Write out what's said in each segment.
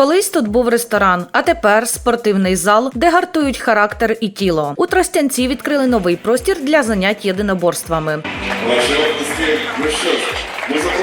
Колись тут був ресторан, а тепер спортивний зал, де гартують характер і тіло. У Тростянці відкрили новий простір для занять єдиноборствами. Ну що ми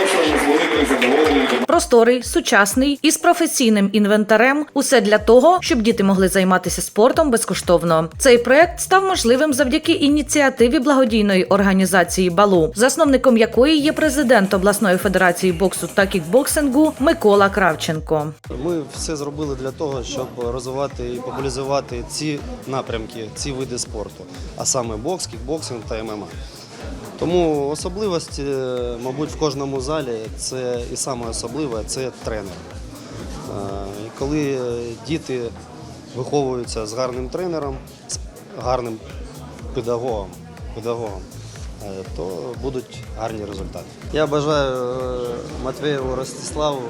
Просторий, сучасний і з професійним інвентарем. Усе для того, щоб діти могли займатися спортом безкоштовно. Цей проект став можливим завдяки ініціативі благодійної організації Балу, засновником якої є президент обласної федерації боксу та кікбоксингу Микола Кравченко. Ми все зробили для того, щоб розвивати і популяризувати ці напрямки, ці види спорту, а саме бокс, кікбоксинг та ММА. Тому особливість, е, мабуть, в кожному залі це і саме особливе це тренер. Е, коли діти виховуються з гарним тренером, з гарним педагогом, педагогом е, то будуть гарні результати. Я бажаю е, Матвієву Ростиславу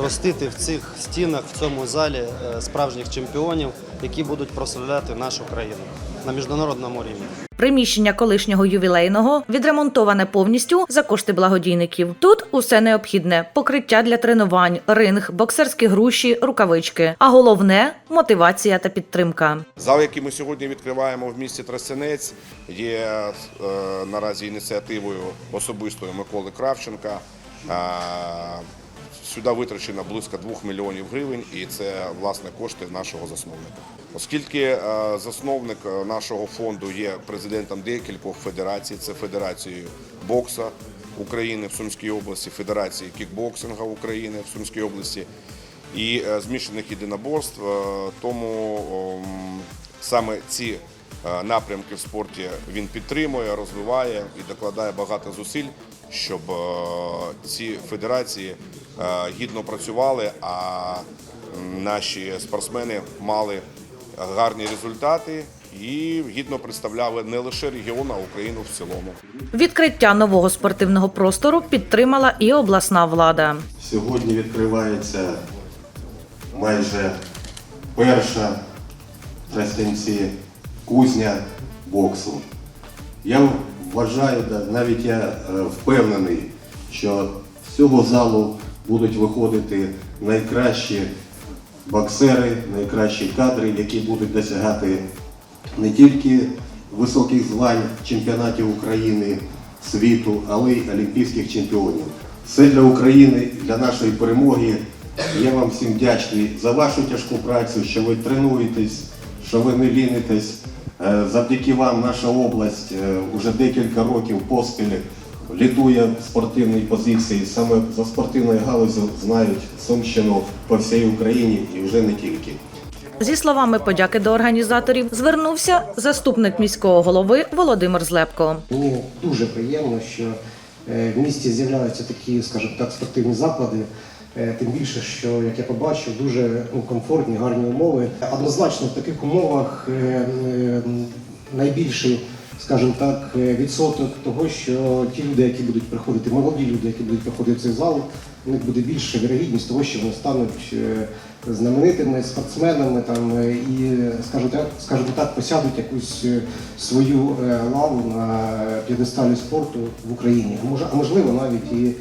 зростити в цих стінах, в цьому залі е, справжніх чемпіонів, які будуть прославляти нашу країну на міжнародному рівні. Приміщення колишнього ювілейного відремонтоване повністю за кошти благодійників. Тут усе необхідне: покриття для тренувань, ринг, боксерські груші, рукавички. А головне мотивація та підтримка. Зал, який ми сьогодні відкриваємо в місті Тростянець, є е, наразі ініціативою особистою Миколи Кравченка. Е, Сюди витрачено близько 2 мільйонів гривень, і це власне кошти нашого засновника. Оскільки е, засновник е, нашого фонду є президентом декількох федерацій, це Федерації бокса України в Сумській області, Федерації кікбоксинга України в Сумській області і е, змішаних єдиноборств, тому саме ці напрямки в спорті він підтримує, розвиває і докладає багато зусиль, щоб е, ці федерації е, гідно працювали, а наші спортсмени мали гарні результати і гідно представляли не лише регіон, а Україну в цілому. Відкриття нового спортивного простору підтримала і обласна влада. Сьогодні відкривається майже перша в Тростянці кузня боксу. Я вважаю, навіть я е, впевнений, що з цього залу будуть виходити найкращі боксери, найкращі кадри, які будуть досягати не тільки високих звань чемпіонатів України, світу, але й олімпійських чемпіонів. Все для України, для нашої перемоги. Я вам всім вдячний за вашу тяжку працю, що ви тренуєтесь, що ви не лінитесь. Е, Завдяки вам наша область вже декілька років поспіль лідує в спортивній позиції. Саме за спортивною галузю знають Сумщину по всій Україні і вже не тільки. Зі словами подяки до організаторів звернувся заступник міського голови Володимир Злепко. Мені дуже приємно, що е, в місті з'являються такі, скажімо так, спортивні заклади. Е, Тим більше, що як я побачив, дуже ну, комфортні, гарні умови. Однозначно, в таких умовах е, найбільший, скажімо так, е, відсоток того, що ті люди, які будуть приходити, молоді люди, які будуть приходити в цей зал, у них буде більша вірогідність того, що вони стануть знаменитими спортсменами там і, скажімо так, скажімо так, посядуть якусь свою лаву на п'єдесталі спорту в Україні, а може, а можливо навіть і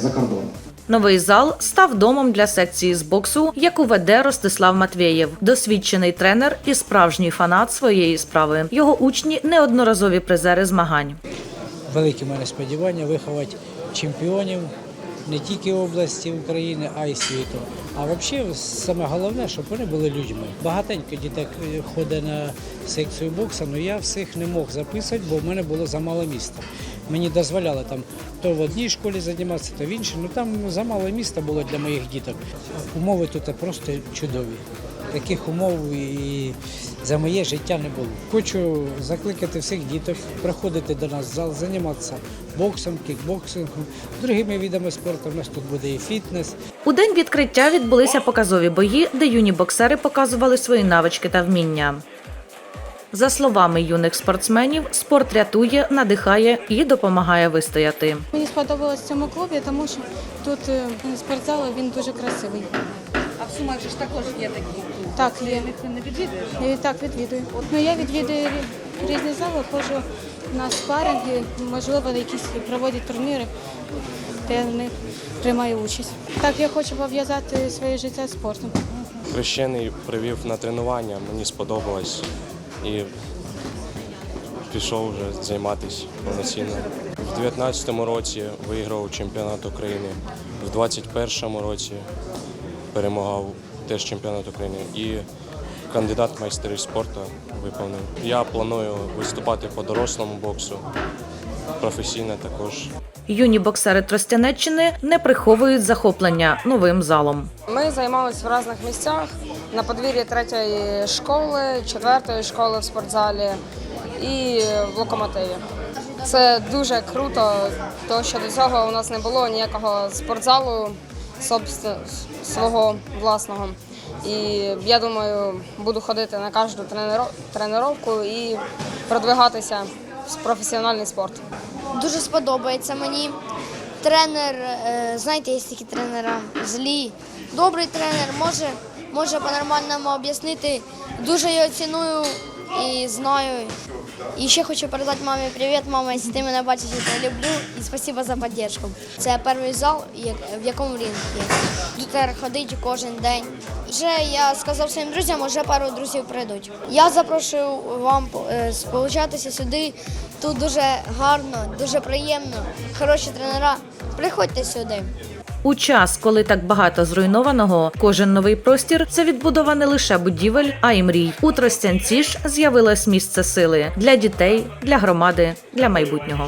за кордоном. Новий зал став домом для секції з боксу, яку веде Ростислав Матвєєв, досвідчений тренер і справжній фанат своєї справи. Його учні неодноразові призери змагань. великі мене сподівання виховати чемпіонів не тільки області України, а й світу. А взагалі саме головне, щоб вони були людьми. Багатенько дітей ходить на секцію боксу, але я всіх не мог записати, бо в мене було замало міста. Мені дозволяли там то в одній школі займатися, то в іншій. Ну там замало міста було для моїх діток. Умови тут просто чудові. Таких умов і за моє життя не було. Хочу закликати всіх діток приходити до нас в зал, займатися боксом, кікбоксингом, другими видами спорту. У нас тут буде і фітнес. У день відкриття відбулися показові бої, де юні боксери показували свої навички та вміння. За словами юних спортсменів, спорт рятує, надихає і допомагає вистояти. Мені сподобалось в цьому клубі, тому що тут е, спортзал він дуже красивий. В Сумах же ж також є такі. Так, є. їх не відвідуєш? Я і так відвідую. Ну я відвідую рі- різні зали, ходжу на спаринги, можливо, якісь проводять турніри, де в них приймаю участь. Так, я хочу пов'язати своє життя з спортом. Хрещений привів на тренування, мені сподобалось і пішов вже займатися повноцінно. В 2019 році виграв чемпіонат України, в 2021 році перемагав теж чемпіонат України і кандидат майстри спорту виповнив. Я планую виступати по дорослому боксу, професійно також. Юні боксери Тростянеччини не приховують захоплення новим залом. Ми займалися в різних місцях на подвір'ї третьої школи, четвертої школи в спортзалі і в локомотиві. Це дуже круто, тому що до цього у нас не було ніякого спортзалу свого власного. І я думаю, буду ходити на кожну тренировку і продвигатися в професіональний спорт. Дуже сподобається мені. Тренер, е, знаєте, є такі тренера злі. Добрий тренер може, може по-нормальному об'яснити. Дуже його ціную і знаю. І ще хочу передати мамі привіт, мама, якщо ти мене бачиш, я тебе люблю і спасибо за підтримку. Це перший зал, в якому ринг є. Тут ходить кожен день. Вже я сказав своїм друзям, вже пару друзів прийдуть. Я запрошую вам е, сполучатися сюди. Тут дуже гарно, дуже приємно, хороші тренера. Приходьте сюди. У час, коли так багато зруйнованого, кожен новий простір це відбудова не лише будівель, а й мрій. У Тростянці ж з'явилось місце сили для дітей, для громади, для майбутнього.